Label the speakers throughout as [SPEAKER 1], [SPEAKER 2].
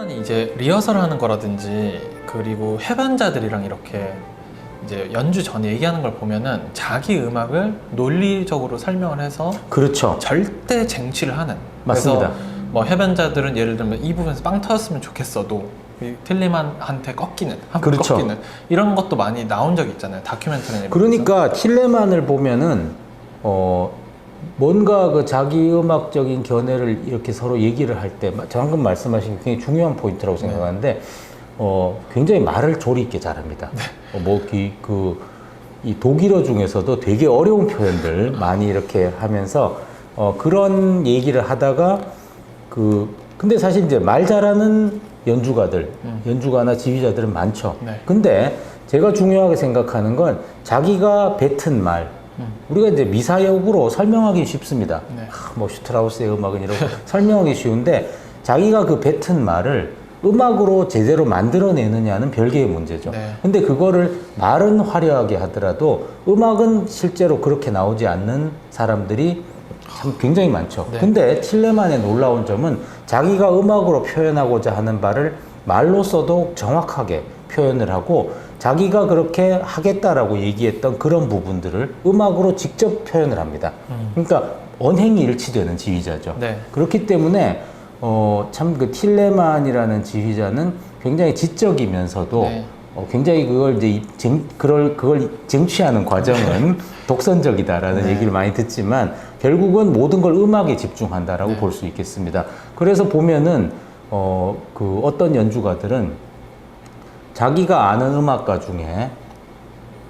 [SPEAKER 1] 틸레만이 이제 리허설을 하는 거라든지 그리고 해반자들이랑 이렇게 이제 연주 전에 얘기하는 걸 보면은 자기 음악을 논리적으로 설명을 해서
[SPEAKER 2] 그렇죠.
[SPEAKER 1] 절대 쟁취를 하는
[SPEAKER 2] 맞습니다.
[SPEAKER 1] 그래서 뭐 해변자들은 예를 들면 이 부분에서 빵 터졌으면 좋겠어도 이 틸리만한테 꺾이는 한번
[SPEAKER 2] 그렇죠.
[SPEAKER 1] 꺾이는 이런 것도 많이 나온 적 있잖아요 다큐멘터리
[SPEAKER 2] 그러니까 틸레만을 보면은 어 뭔가 그 자기 음악적인 견해를 이렇게 서로 얘기를 할 때 방금 말씀하신 게 굉장히 중요한 포인트라고
[SPEAKER 1] 네.
[SPEAKER 2] 생각하는데 어 굉장히 말을 조리 있게 잘합니다.
[SPEAKER 1] 네.
[SPEAKER 2] 어, 뭐그이 독일어 중에서도 되게 어려운 표현들 많이 이렇게 하면서 어 그런 얘기를 하다가 그 근데 사실 이제 말 잘하는 연주가들,
[SPEAKER 1] 음.
[SPEAKER 2] 연주가나 지휘자들은 많죠.
[SPEAKER 1] 네.
[SPEAKER 2] 근데 제가 중요하게 생각하는 건 자기가 뱉은 말,
[SPEAKER 1] 음.
[SPEAKER 2] 우리가 이제 미사역으로 설명하기 쉽습니다.
[SPEAKER 1] 네.
[SPEAKER 2] 아, 뭐 슈트라우스의 음악은 이렇게 설명하기 쉬운데 자기가 그 뱉은 말을 음악으로 제대로 만들어내느냐는 별개의 문제죠.
[SPEAKER 1] 네.
[SPEAKER 2] 근데 그거를 말은 화려하게 하더라도 음악은 실제로 그렇게 나오지 않는 사람들이 참 굉장히 많죠.
[SPEAKER 1] 네.
[SPEAKER 2] 근데 틸레만의 놀라운 점은 자기가 음악으로 표현하고자 하는 바를 말로 써도 정확하게 표현을 하고 자기가 그렇게 하겠다라고 얘기했던 그런 부분들을 음악으로 직접 표현을 합니다.
[SPEAKER 1] 음.
[SPEAKER 2] 그러니까 언행이 일치되는 지휘자죠.
[SPEAKER 1] 네.
[SPEAKER 2] 그렇기 때문에 어, 참 그 틸레만이라는 지휘자는 굉장히 지적이면서도
[SPEAKER 1] 네.
[SPEAKER 2] 어, 굉장히 그걸 이제 이- 쟁, 그걸 그걸 쟁취하는 과정은 독선적이다라는
[SPEAKER 1] 네.
[SPEAKER 2] 얘기를 많이 듣지만 결국은 모든 걸 음악에 집중한다라고
[SPEAKER 1] 네.
[SPEAKER 2] 볼수 있겠습니다. 그래서 보면은 어, 그 어떤 연주가들은 자기가 아는 음악가 중에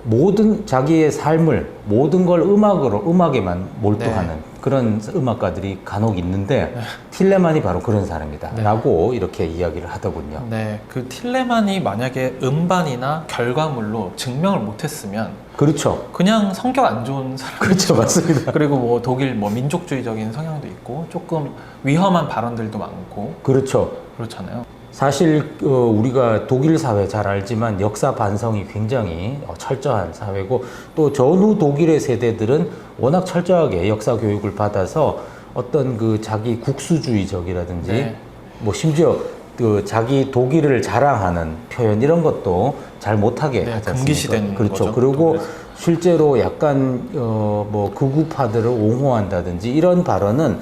[SPEAKER 2] 모든 자기의 삶을 모든 걸 음악으로 음악에만 몰두하는 그런 음악가들이 간혹 있는데 틸레만이 바로 그런 사람이다라고 이렇게 이야기를 하더군요.
[SPEAKER 1] 네, 그 틸레만이 만약에 음반이나 결과물로 증명을 못했으면
[SPEAKER 2] 그렇죠.
[SPEAKER 1] 그냥 성격 안 좋은 사람
[SPEAKER 2] 그렇죠. 맞습니다.
[SPEAKER 1] 그리고 뭐 독일 뭐 민족주의적인 성향도 있고 조금 위험한 발언들도 많고
[SPEAKER 2] 그렇죠.
[SPEAKER 1] 그렇잖아요.
[SPEAKER 2] 사실 어, 우리가 독일 사회 잘 알지만 역사 반성이 굉장히 어, 철저한 사회고 또 전후 독일의 세대들은 워낙 철저하게 역사 교육을 받아서 어떤 그 자기 국수주의적이라든지
[SPEAKER 1] 네.
[SPEAKER 2] 뭐 심지어 그 자기 독일을 자랑하는 표현 이런 것도 잘 못하게
[SPEAKER 1] 네,
[SPEAKER 2] 하지 않습니까? 그렇죠.
[SPEAKER 1] 거죠,
[SPEAKER 2] 그리고
[SPEAKER 1] 독일에서.
[SPEAKER 2] 실제로 약간 어 뭐 극우파들을 옹호한다든지 이런 발언은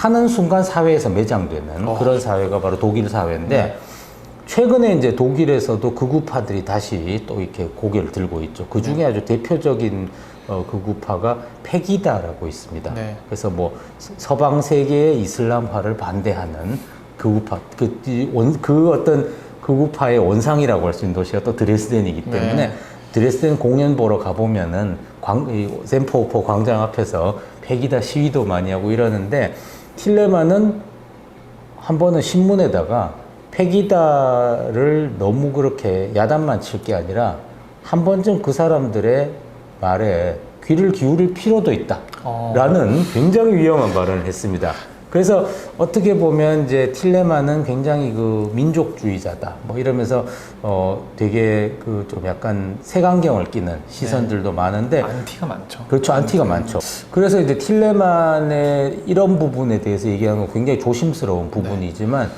[SPEAKER 2] 하는 순간 사회에서 매장되는
[SPEAKER 1] 어.
[SPEAKER 2] 그런 사회가 바로 독일 사회인데
[SPEAKER 1] 네.
[SPEAKER 2] 최근에 이제 독일에서도 극우파들이 다시 또 이렇게 고개를 들고 있죠. 그 중에 아주 대표적인 어, 극우파가 페기다라고 있습니다.
[SPEAKER 1] 네.
[SPEAKER 2] 그래서 뭐 서- 서방 세계의 이슬람화를 반대하는 극우파 그, 이 원, 그 어떤 극우파의 원상이라고 할 수 있는 도시가 또 드레스덴이기 때문에
[SPEAKER 1] 네.
[SPEAKER 2] 드레스덴 공연 보러 가보면은 광, 이 샘포포 광장 앞에서 페기다 시위도 많이 하고 이러는데 틸레만은 한 번은 신문에다가 페기다를 너무 그렇게 야단만 칠 게 아니라 한 번쯤 그 사람들의 말에 귀를 기울일 필요도 있다.
[SPEAKER 1] 어.
[SPEAKER 2] 라는 굉장히 위험한 발언을 했습니다. 그래서 어떻게 보면 이제 틸레만은 굉장히 그 민족주의자다. 뭐 이러면서 어 되게 그 좀 약간 색안경을 끼는 시선들도 많은데
[SPEAKER 1] 안티가 많죠.
[SPEAKER 2] 그렇죠. 안티가 많죠. 그래서 이제 틸레만의 이런 부분에 대해서 얘기하는 건 굉장히 조심스러운 부분이지만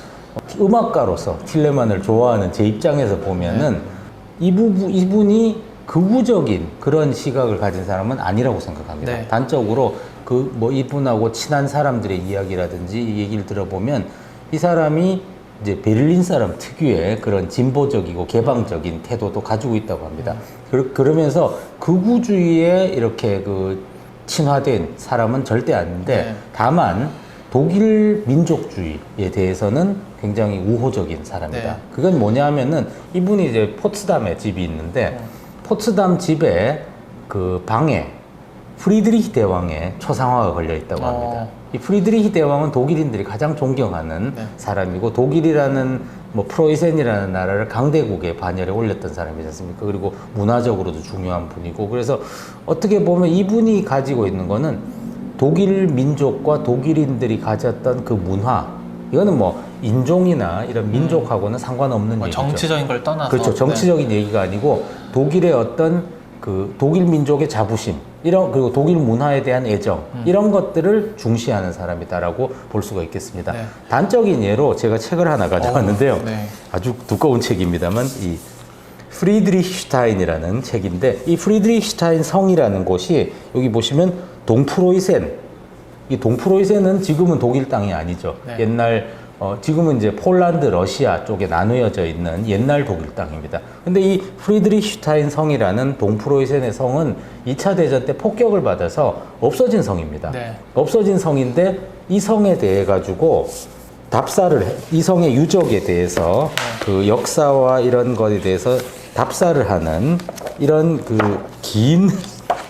[SPEAKER 2] 음악가로서 틸레만을 좋아하는 제 입장에서 보면은 이 부분, 이분이 극우적인 그런 시각을 가진 사람은 아니라고 생각합니다.
[SPEAKER 1] 네.
[SPEAKER 2] 단적으로 그 뭐 이분하고 친한 사람들의 이야기라든지 이 얘기를 들어보면 이 사람이 이제 베를린 사람 특유의 그런 진보적이고 개방적인 태도도 가지고 있다고 합니다. 그, 그러면서 극우주의에 이렇게 그 친화된 사람은 절대 아닌데
[SPEAKER 1] 네.
[SPEAKER 2] 다만 독일 민족주의에 대해서는 굉장히 우호적인 사람이다.
[SPEAKER 1] 네.
[SPEAKER 2] 그건 뭐냐 하면은 이분이 이제 포츠담에 집이 있는데 포츠담 집에 그 방에 프리드리히 대왕의 초상화가 걸려 있다고 합니다.
[SPEAKER 1] 어.
[SPEAKER 2] 이 프리드리히 대왕은 독일인들이 가장 존경하는
[SPEAKER 1] 네.
[SPEAKER 2] 사람이고 독일이라는 뭐 프로이센이라는 나라를 강대국의 반열에 올렸던 사람이지 않습니까? 그리고 문화적으로도 중요한 분이고 그래서 어떻게 보면 이분이 가지고 있는 거는 독일 민족과 독일인들이 가졌던 그 문화 이거는 뭐 인종이나 이런 민족하고는 상관없는
[SPEAKER 1] 뭐
[SPEAKER 2] 얘기죠.
[SPEAKER 1] 정치적인 걸 떠나서
[SPEAKER 2] 그렇죠.
[SPEAKER 1] 네.
[SPEAKER 2] 정치적인 얘기가 아니고 독일의 어떤 그 독일 민족의 자부심 이런 그리고 독일 문화에 대한 애정
[SPEAKER 1] 음.
[SPEAKER 2] 이런 것들을 중시하는 사람이다라고 볼 수가 있겠습니다.
[SPEAKER 1] 네.
[SPEAKER 2] 단적인 예로 제가 책을 하나 가져왔는데요.
[SPEAKER 1] 어, 네.
[SPEAKER 2] 아주 두꺼운 책입니다만 이 프리드리히슈타인이라는 책인데 이 프리드리히슈타인 성이라는 곳이 여기 보시면 동프로이센 이 동프로이센은 지금은 독일 땅이 아니죠.
[SPEAKER 1] 네.
[SPEAKER 2] 옛날 어, 지금은 이제 폴란드, 러시아 쪽에 나누어져 있는 옛날 독일 땅입니다. 근데 이 프리드리히슈타인 성이라는 동프로이센의 성은 2차 대전 때 폭격을 받아서 없어진 성입니다.
[SPEAKER 1] 네.
[SPEAKER 2] 없어진 성인데 이 성에 대해 가지고 답사를 해, 이 성의 유적에 대해서 그 역사와 이런 것에 대해서 답사를 하는 이런 그 긴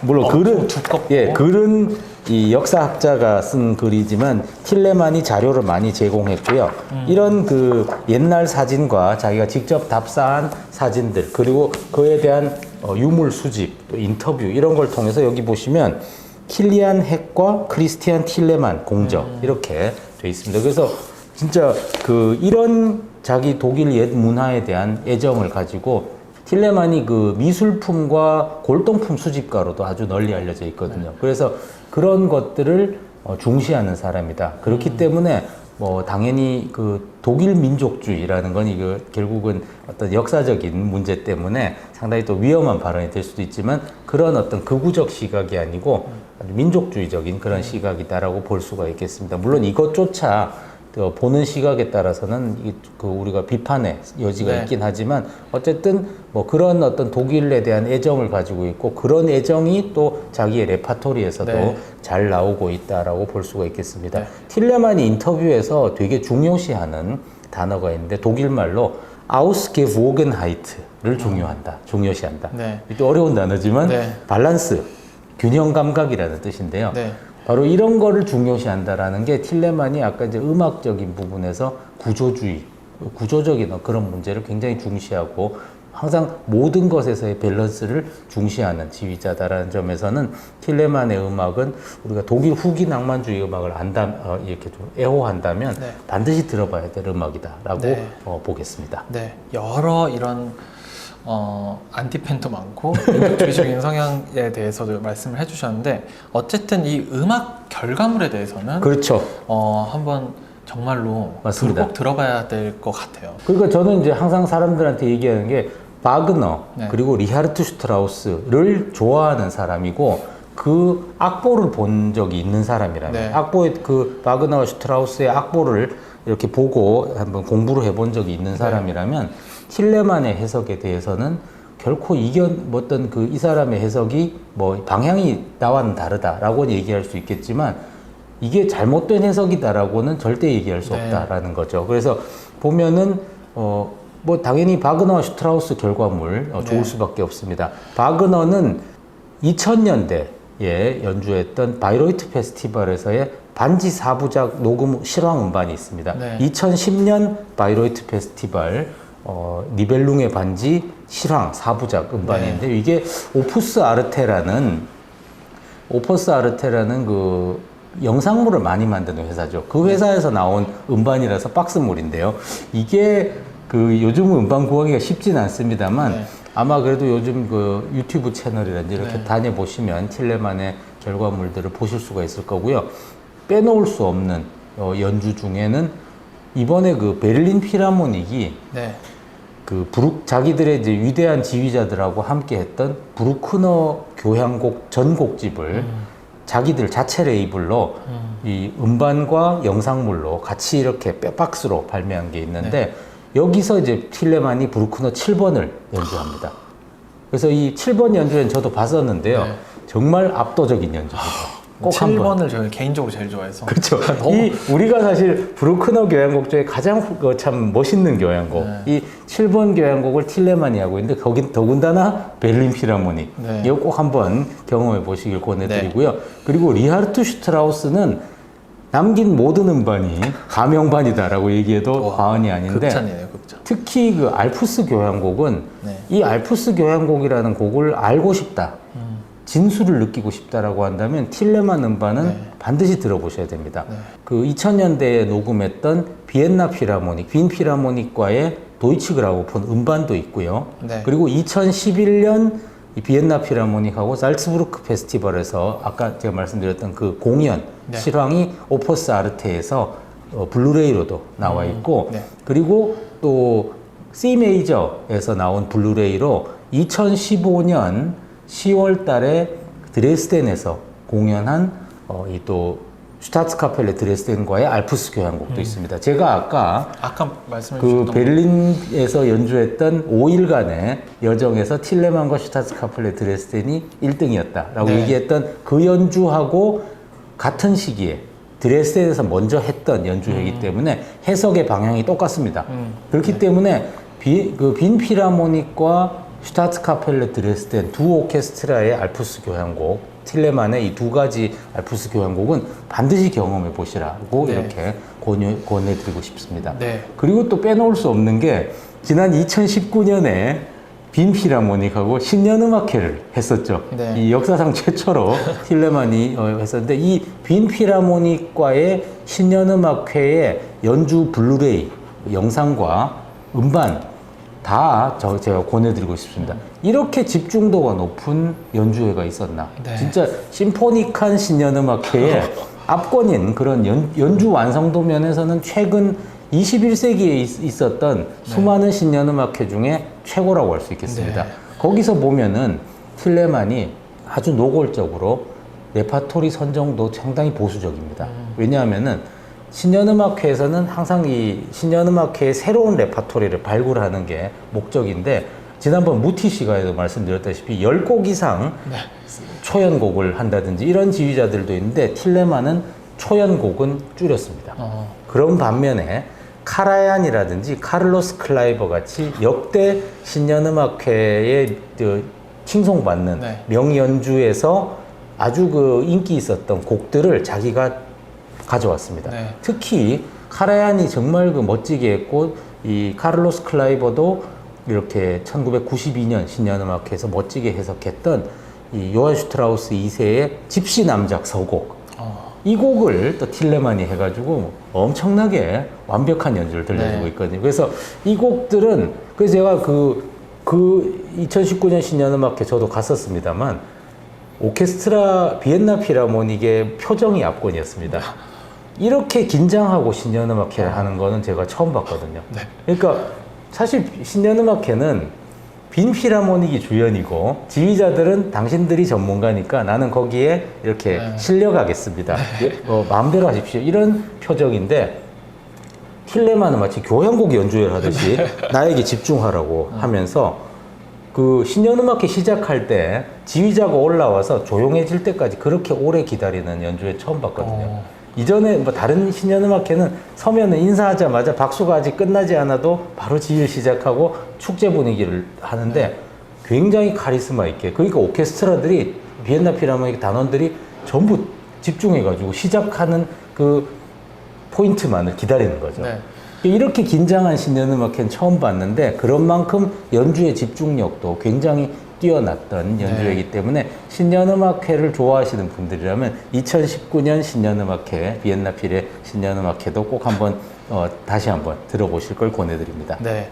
[SPEAKER 2] 물론
[SPEAKER 1] 엄청
[SPEAKER 2] 글은
[SPEAKER 1] 두껍고.
[SPEAKER 2] 예 글은 이 역사학자가 쓴 글이지만 틸레만이 자료를 많이 제공했고요.
[SPEAKER 1] 음.
[SPEAKER 2] 이런 그 옛날 사진과 자기가 직접 답사한 사진들 그리고 그에 대한 어, 유물 수집 또 인터뷰 이런 걸 통해서 여기 보시면 킬리안 핵과 크리스티안 틸레만 공적
[SPEAKER 1] 음.
[SPEAKER 2] 이렇게 돼 있습니다. 그래서 진짜 그 이런 자기 독일 옛 문화에 대한 애정을 가지고 틸레만이 그 미술품과 골동품 수집가로도 아주 널리 알려져 있거든요. 그래서 그런 것들을 어, 중시하는 사람이다. 그렇기 때문에 뭐 당연히 그 독일 민족주의라는 건 이거 결국은 어떤 역사적인 문제 때문에 상당히 또 위험한 발언이 될 수도 있지만 그런 어떤 극우적 시각이 아니고 아주 민족주의적인 그런 시각이다라고 볼 수가 있겠습니다. 물론 이것조차 그 보는 시각에 따라서는 이- 그 우리가 비판의 여지가
[SPEAKER 1] 네.
[SPEAKER 2] 있긴 하지만 어쨌든 뭐 그런 어떤 독일에 대한 애정을 가지고 있고 그런 애정이 또 자기의 레파토리에서도
[SPEAKER 1] 네.
[SPEAKER 2] 잘 나오고 있다라고 볼 수가 있겠습니다.
[SPEAKER 1] 네.
[SPEAKER 2] 틸레만이 인터뷰에서 되게 중요시하는 단어가 있는데 독일 말로 아우스게보겐하이트를 중요한다, 중요시한다.
[SPEAKER 1] 네.
[SPEAKER 2] 이게 어려운 단어지만
[SPEAKER 1] 네.
[SPEAKER 2] 밸런스, 균형 감각이라는 뜻인데요.
[SPEAKER 1] 네.
[SPEAKER 2] 바로 이런 거를 중요시한다라는 게 틸레만이 아까 이제 음악적인 부분에서 구조주의, 구조적인 그런 문제를 굉장히 중시하고 항상 모든 것에서의 밸런스를 중시하는 지휘자다라는 점에서는 틸레만의 음악은 우리가 독일 후기 낭만주의 음악을 안다 어, 이렇게 좀 애호한다면
[SPEAKER 1] 네.
[SPEAKER 2] 반드시 들어봐야 될 음악이다라고
[SPEAKER 1] 네.
[SPEAKER 2] 어, 보겠습니다.
[SPEAKER 1] 네, 여러 이런 어, 안티팬도 많고 민족주의적인 성향에 대해서도 말씀을 해주셨는데 어쨌든 이 음악 결과물에 대해서는
[SPEAKER 2] 그렇죠.
[SPEAKER 1] 어, 한번 정말로
[SPEAKER 2] 맞습니다.
[SPEAKER 1] 꼭 들어봐야 될 것 같아요.
[SPEAKER 2] 그러니까 저는 이제 항상 사람들한테 얘기하는 게 바그너
[SPEAKER 1] 네.
[SPEAKER 2] 그리고 리하르트 슈트라우스를 좋아하는 사람이고 그 악보를 본 적이 있는 사람이라면
[SPEAKER 1] 네.
[SPEAKER 2] 악보의 그 바그너 슈트라우스의 악보를 이렇게 보고 한번 공부를 해본 적이
[SPEAKER 1] 네.
[SPEAKER 2] 있는 사람이라면 틸레만의 해석에 대해서는 결코 이견 뭐 어떤 그 이 사람의 해석이 뭐 방향이 나와는 다르다라고 얘기할 수 있겠지만 이게 잘못된 해석이다라고는 절대 얘기할 수
[SPEAKER 1] 네.
[SPEAKER 2] 없다라는 거죠. 그래서 보면은 어 뭐 당연히 바그너와 슈트라우스 결과물 어, 좋을
[SPEAKER 1] 네.
[SPEAKER 2] 수밖에 없습니다. 바그너는 2000년대에 연주했던 바이로이트 페스티벌에서의 반지 사부작 녹음 실황 음반이 있습니다.
[SPEAKER 1] 네.
[SPEAKER 2] 2010년 바이로이트 페스티벌 어, 니벨룽의 반지 실황 사부작 음반인데
[SPEAKER 1] 네.
[SPEAKER 2] 이게 오푸스 아르테라는 오퍼스 아르테라는 그 영상물을 많이 만드는 회사죠. 그 회사에서 나온 음반이라서 박스물인데요. 이게 그 요즘 음반 구하기가 쉽진 않습니다만
[SPEAKER 1] 네.
[SPEAKER 2] 아마 그래도 요즘 그 유튜브 채널이라든지 이렇게
[SPEAKER 1] 네.
[SPEAKER 2] 다녀보시면 틸레만의 결과물들을 보실 수가 있을 거고요. 빼놓을 수 없는 어, 연주 중에는 이번에 그 베를린 피라모닉이
[SPEAKER 1] 네,
[SPEAKER 2] 그 부룩 자기들의 이제 위대한 지휘자들하고 함께 했던 브루크너 교향곡 전곡집을 자기들 자체 레이블로
[SPEAKER 1] 음.
[SPEAKER 2] 이 음반과 영상물로 같이 이렇게 백박스로 발매한 게 있는데
[SPEAKER 1] 네.
[SPEAKER 2] 여기서 이제 틸레만이 브루크너 7번을 연주합니다. 그래서 이 7번 연주는 저도 봤었는데요.
[SPEAKER 1] 네.
[SPEAKER 2] 정말 압도적인 연주입니다. 꼭 한 번.
[SPEAKER 1] 7번을 저는 개인적으로 제일 좋아해서
[SPEAKER 2] 그렇죠. 이 우리가 사실 브루크너 교향곡 중에 가장 후- 그참 멋있는 교향곡.
[SPEAKER 1] 네.
[SPEAKER 2] 이 7번 교향곡을 틸레만이 하고 있는데 거긴 더군다나 베를린 필하모닉.
[SPEAKER 1] 네.
[SPEAKER 2] 이거 꼭 한번 경험해 보시길 권해드리고요. 그리고 리하르트 슈트라우스는 남긴 모든 음반이 가명반이다라고 얘기해도
[SPEAKER 1] 와,
[SPEAKER 2] 과언이 아닌데
[SPEAKER 1] 극찬이네요, 극찬.
[SPEAKER 2] 특히 그 알프스 교향곡은
[SPEAKER 1] 네.
[SPEAKER 2] 이 알프스 교향곡이라는 곡을 알고 싶다.
[SPEAKER 1] 음,
[SPEAKER 2] 진수를 느끼고 싶다라고 한다면 틸레만 음반은
[SPEAKER 1] 네.
[SPEAKER 2] 반드시 들어보셔야 됩니다.
[SPEAKER 1] 네.
[SPEAKER 2] 그 2000년대에 녹음했던 비엔나 필하모닉, 빈 필하모닉과의 도이치 그라모폰 음반도 있고요.
[SPEAKER 1] 네.
[SPEAKER 2] 그리고 2011년 이 비엔나 필하모닉하고 살츠부르크 페스티벌에서 아까 제가 말씀드렸던 그 공연
[SPEAKER 1] 네.
[SPEAKER 2] 실황이 오퍼스 아르테에서 어, 블루레이로도 나와 있고
[SPEAKER 1] 네.
[SPEAKER 2] 그리고 또 C 메이저에서 나온 블루레이로 2015년 10월 달에 드레스덴에서 공연한 어, 이또 슈타츠카펠레 드레스덴과의 알프스 교향곡도 있습니다. 제가 아까
[SPEAKER 1] 아까 말씀해
[SPEAKER 2] 그 베를린에서 연주했던 5일간의 여정에서 틸레만과 슈타츠카펠레 드레스덴이 1등이었다라고
[SPEAKER 1] 네.
[SPEAKER 2] 얘기했던 그 연주하고 같은 시기에 드레스덴에서 먼저 했던 연주이기 때문에 해석의 방향이 똑같습니다.
[SPEAKER 1] 음.
[SPEAKER 2] 그렇기 때문에 비, 그빈 필하모닉과 슈타츠카펠레 드레스덴 두 오케스트라의 알프스 교향곡 틸레만의 이 두 가지 알프스 교향곡은 반드시 경험해 보시라고
[SPEAKER 1] 네.
[SPEAKER 2] 이렇게 권유, 권해드리고 싶습니다.
[SPEAKER 1] 네.
[SPEAKER 2] 그리고 또 빼놓을 수 없는 게 지난 2019년에 빈 필하모닉하고 신년 음악회를 했었죠.
[SPEAKER 1] 네.
[SPEAKER 2] 이 역사상 최초로 틸레만이 어, 했었는데 이 빈 필하모닉과의 신년 음악회의 연주 블루레이 영상과 음반 다 저, 제가 권해드리고 싶습니다. 이렇게 집중도가 높은 연주회가 있었나?
[SPEAKER 1] 네.
[SPEAKER 2] 진짜 심포닉한 신년음악회의 압권인 그런 연, 연주 완성도 면에서는 최근 21세기에 있 었던 수많은 신년음악회 중에 최고라고 할 수 있겠습니다.
[SPEAKER 1] 네.
[SPEAKER 2] 거기서 보면은 틸레만이 아주 노골적으로 레파토리 선정도 상당히 보수적입니다. 왜냐하면은 신년음악회에서는 항상 이 신년음악회의 새로운 레파토리를 발굴하는 게 목적인데 지난번 무티 씨가에도 말씀드렸다시피 10곡 이상
[SPEAKER 1] 네.
[SPEAKER 2] 초연곡을 한다든지 이런 지휘자들도 있는데 틸레만은 초연곡은 줄였습니다.
[SPEAKER 1] 어,
[SPEAKER 2] 그런 반면에 카라얀이라든지 카를로스 클라이버 같이 역대 신년음악회에 그 칭송받는
[SPEAKER 1] 네.
[SPEAKER 2] 명연주에서 아주 그 인기 있었던 곡들을 자기가 가져왔습니다.
[SPEAKER 1] 네.
[SPEAKER 2] 특히 카라얀이 정말 그 멋지게 했고 이 카를로스 클라이버도 이렇게 1992년 신년음악회에서 멋지게 해석했던 이 요한 슈트라우스 2세의 집시 남작 서곡
[SPEAKER 1] 어,
[SPEAKER 2] 이 곡을 또 틸레만이 해가지고 엄청나게 완벽한 연주를 들려주고
[SPEAKER 1] 네.
[SPEAKER 2] 있거든요. 그래서 이 곡들은 그래서 제가 그, 그 2019년 신년음악회 저도 갔었습니다만 오케스트라 비엔나 필하모닉의 표정이 압권이었습니다. 이렇게 긴장하고 신년음악회를 하는 거는 제가 처음 봤거든요.
[SPEAKER 1] 네.
[SPEAKER 2] 그러니까 사실 신년음악회는 빈 필하모닉이 주연이고 지휘자들은 당신들이 전문가니까 나는 거기에 이렇게
[SPEAKER 1] 네.
[SPEAKER 2] 실려가겠습니다. 어, 마음대로 하십시오. 이런 표정인데 틸레만은 마치 교향곡 연주를 하듯이 나에게 집중하라고 하면서 그 신년음악회 시작할 때 지휘자가 올라와서 조용해질 때까지 그렇게 오래 기다리는 연주회 처음 봤거든요.
[SPEAKER 1] 어.
[SPEAKER 2] 이전에 뭐 다른 신년음악회는 서면은 인사하자마자 박수가 아직 끝나지 않아도 바로 지휘를 시작하고 축제 분위기를 하는데 굉장히 카리스마 있게 그러니까 오케스트라들이 비엔나 필하모닉 단원들이 전부 집중해가지고 시작하는 그 포인트만을 기다리는 거죠.
[SPEAKER 1] 네.
[SPEAKER 2] 이렇게 긴장한 신년음악회는 처음 봤는데 그런 만큼 연주의 집중력도 굉장히 뛰어났던 연주회이기 때문에 신년음악회를 좋아하시는 분들이라면 2019년 신년음악회 비엔나 필의 신년음악회도 꼭 한번 어, 다시 한번 들어보실 걸 권해드립니다.
[SPEAKER 1] 네.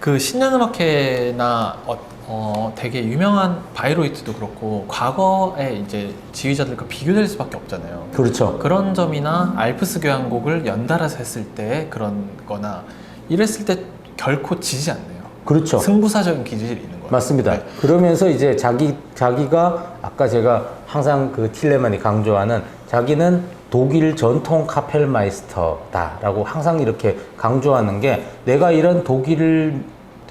[SPEAKER 1] 그 신년음악회나 어, 어, 되게 유명한 바이로이트도 그렇고 과거에 이제 지휘자들과 비교될 수밖에 없잖아요.
[SPEAKER 2] 그렇죠.
[SPEAKER 1] 그런 점이나 알프스 교향곡을 연달아서 했을 때 그런 거나 이랬을 때 결코 지지 않네요.
[SPEAKER 2] 그렇죠.
[SPEAKER 1] 승부사적인 기질이 있는 거예요.
[SPEAKER 2] 맞습니다.
[SPEAKER 1] 네.
[SPEAKER 2] 그러면서 이제 자기 자기가 아까 제가 항상 그 틸레만이 강조하는 자기는 독일 전통 카펠마이스터다라고 항상 이렇게 강조하는 게 내가 이런 독일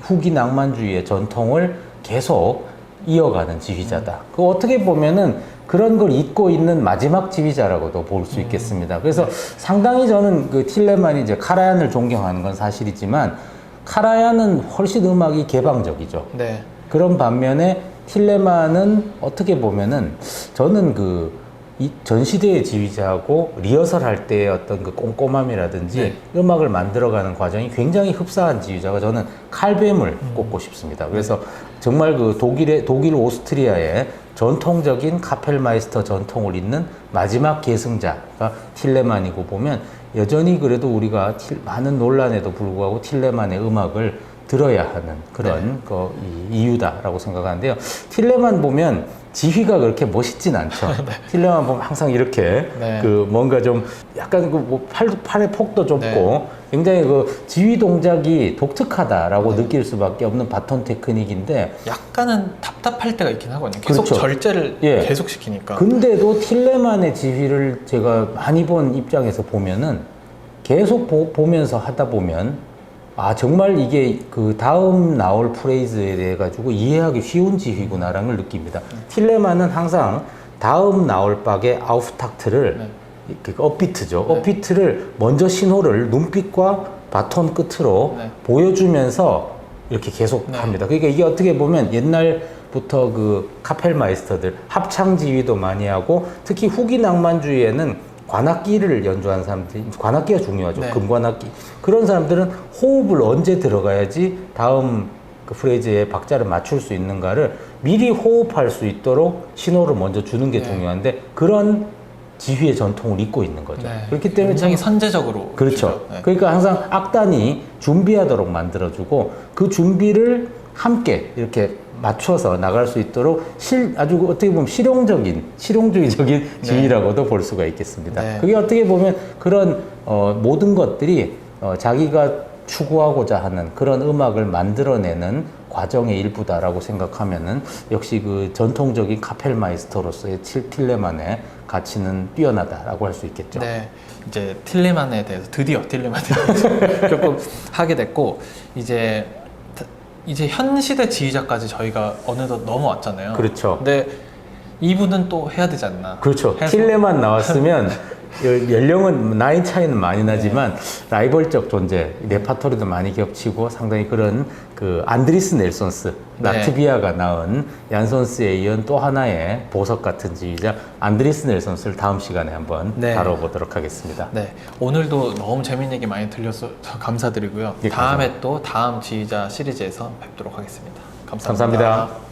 [SPEAKER 2] 후기 낭만주의의 전통을 계속 이어가는 지휘자다. 그 어떻게 보면은 그런 걸 잊고 있는 마지막 지휘자라고도 볼 수 있겠습니다. 그래서 상당히 저는 그 틸레만이 이제 카라얀을 존경하는 건 사실이지만 카라얀은 훨씬 음악이 개방적이죠.
[SPEAKER 1] 네.
[SPEAKER 2] 그런 반면에 틸레만은 어떻게 보면은 저는 그 이전 시대의 지휘자하고 리허설 할 때의 어떤 그 꼼꼼함이라든지
[SPEAKER 1] 네.
[SPEAKER 2] 음악을 만들어가는 과정이 굉장히 흡사한 지휘자가 저는 칼뱀을 꼽고 싶습니다. 그래서 정말 그 독일의 독일 오스트리아의 전통적인 카펠마이스터 전통을 잇는 마지막 계승자가 틸레만이고 보면 여전히 그래도 우리가 틸- 많은 논란에도 불구하고 틸레만의 음악을 들어야 하는 그런 그 이- 이유다라고 생각하는데요. 틸레만 보면 지휘가 그렇게 멋있진 않죠. 틸레만 보면 항상 이렇게
[SPEAKER 1] 네.
[SPEAKER 2] 그 뭔가 좀 약간 그뭐 팔, 팔의 폭도 좁고
[SPEAKER 1] 네.
[SPEAKER 2] 굉장히 그 지휘 동작이 독특하다라고 느낄 수밖에 없는 바톤 테크닉인데
[SPEAKER 1] 약간은 답답할 때가 있긴 하거든요. 계속
[SPEAKER 2] 그렇죠.
[SPEAKER 1] 절제를
[SPEAKER 2] 예.
[SPEAKER 1] 계속 시키니까.
[SPEAKER 2] 근데도 틸레만의 지휘를 제가 많이 본 입장에서 보면은 계속 보, 보면서 하다 보면 아 정말 이게 그 다음 나올 프레이즈에 대해 가지고 이해하기 쉬운 지휘구나라는 걸 느낍니다. 틸레만은 항상 다음 나올 박의 아우프탁트를
[SPEAKER 1] 네.
[SPEAKER 2] 그 업비트죠.
[SPEAKER 1] 네.
[SPEAKER 2] 업비트를 먼저 신호를 눈빛과 바톤 끝으로
[SPEAKER 1] 네.
[SPEAKER 2] 보여주면서 이렇게 계속
[SPEAKER 1] 네.
[SPEAKER 2] 합니다. 그러니까 이게 어떻게 보면 옛날부터 그 카펠마이스터들 합창 지휘도 많이 하고 특히 후기 낭만주의에는 관악기를 연주한 사람들이 관악기가 중요하죠.
[SPEAKER 1] 네.
[SPEAKER 2] 금관악기 그런 사람들은 호흡을 언제 들어가야지 다음 그 프레이즈의 박자를 맞출 수 있는가를 미리 호흡할 수 있도록 신호를 먼저 주는 게
[SPEAKER 1] 네.
[SPEAKER 2] 중요한데 그런 지휘의 전통을 잇고 있는 거죠.
[SPEAKER 1] 네.
[SPEAKER 2] 그렇기 때문에
[SPEAKER 1] 굉장히
[SPEAKER 2] 참-
[SPEAKER 1] 선제적으로. 그렇죠. 네.
[SPEAKER 2] 그러니까 항상 악단이 준비하도록 만들어주고 그 준비를 함께 이렇게 맞춰서 나갈 수 있도록 실, 아주 어떻게 보면 실용적인, 실용주의적인 지휘라고도 볼 수가 있겠습니다.
[SPEAKER 1] 네.
[SPEAKER 2] 그게 어떻게 보면 그런 어, 모든 것들이 어, 자기가 추구하고자 하는 그런 음악을 만들어내는 과정의 일부다라고 생각하면은 역시 그 전통적인 카펠마이스터로서의 틸- 틸레만의 가치는 뛰어나다라고 할 수 있겠죠.
[SPEAKER 1] 네. 이제 틸레만에 대해서 드디어 틸레만에 대해서 조금 하게 됐고 이제 타- 이제 현 시대 지휘자까지 저희가 어느덧 넘어왔잖아요.
[SPEAKER 2] 그렇죠.
[SPEAKER 1] 근데 이분은 또 해야 되지 않나.
[SPEAKER 2] 그렇죠.
[SPEAKER 1] 해서-
[SPEAKER 2] 틸레만 나왔으면 연- 연령은 나이 차이는 많이 나지만 라이벌적 존재, 레파토리도 많이 겹치고 상당히 그런 그 안드리스 넬손스,
[SPEAKER 1] 네.
[SPEAKER 2] 라트비아가 낳은 얀손스에 이은 또 하나의 보석 같은 지휘자 안드리스 넬손스를 다음 시간에 한번
[SPEAKER 1] 네.
[SPEAKER 2] 다뤄보도록 하겠습니다.
[SPEAKER 1] 네. 오늘도 너무 재밌는 얘기 많이 들려서 감사드리고요.
[SPEAKER 2] 네,
[SPEAKER 1] 다음에 또 다음 지휘자 시리즈에서 뵙도록 하겠습니다 감사합니다.
[SPEAKER 2] 감사합니다.